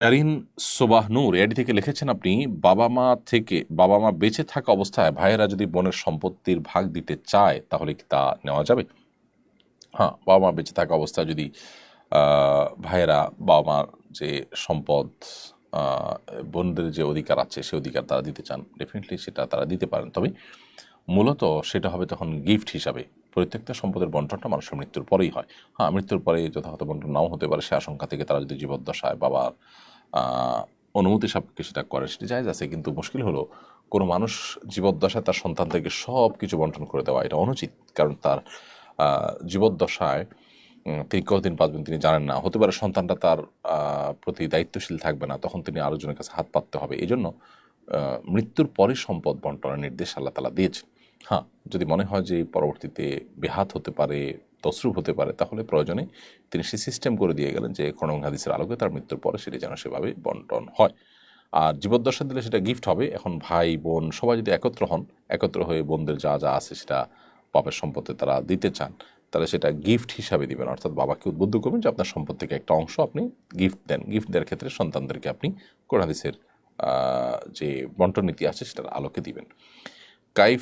Haerin সোবাহ নূর এডি থেকে লিখেছেন আপনি, বাবা মা থেকে, বাবা মা বেঁচে থাকা অবস্থায় ভাইয়েরা যদি বোনের সম্পত্তির ভাগ দিতে চায়, তাহলে কি তা নেওয়া যাবে? হ্যাঁ বাবা মা বেঁচে থাকা অবস্থায় যদি ভাইয়েরা বাবা মার যে সম্পদ বোনদের যে অধিকার আছে, সে অধিকার তারা দিতে চান ডেফিনেটলি সেটা তারা দিতে পারেন। তবে মূলত সেটা হবে তখন গিফট হিসাবে। প্রত্যেকটা সম্পদের বন্টনটা মানুষের মৃত্যুর পরেই হয়। হ্যাঁ মৃত্যুর পরে যথাযথ বন্টন নাও হতে পারে, সে আশঙ্কা থেকে তারা যদি জীবদ্দশায় বাবার অনুমতি সাপেক্ষে সেটা করে, সেটি জায়জ আছে, কিন্তু মুশকিল হলো কোনো মানুষ জীবদ্দশায় তার সন্তান থেকে সব কিছু বন্টন করে দেওয়া, এটা অনুচিত, কারণ তার জীবদ্দশায় তিনি কতদিন বাঁচবেন তিনি জানেন না, হতে পারে সন্তানটা তার প্রতি দায়িত্বশীল থাকবে না, তখন তিনি আরেকজনের কাছে হাত পাততে হবে এই জন্য মৃত্যুর পরে সম্পদ বন্টনের নির্দেশ আল্লাহ তালা দিয়েছে হ্যাঁ যদি মনে হয় যে পরবর্তীতে বেহাত হতে পারে তসরুপ হতে পারে, তাহলে প্রয়োজনে তিনি সে সিস্টেম করে দিয়ে গেলেন যে খনং হাদিসের আলোকে তার মৃত্যুর পরে সেটি যেন সেভাবে বন্টন হয়। আর জীবদ্দশা দিলে সেটা গিফট হবে, এখন ভাই, বোন সবাই যদি একত্র হন, একত্র হয়ে বোনদের যা যা আছে সেটা বাপের সম্পত্তি তারা দিতে চান, তাহলে সেটা গিফট হিসাবে দিবেন। অর্থাৎ বাবাকে উদ্বুদ্ধ করবেন যে আপনার সম্পদ থেকে একটা অংশ আপনি গিফট দেন। গিফট দেওয়ার ক্ষেত্রে সন্তানদেরকে আপনি কোরআন হাদিসের যে বন্টন নীতি আছে সেটার আলোকে দিবেন। কাইফ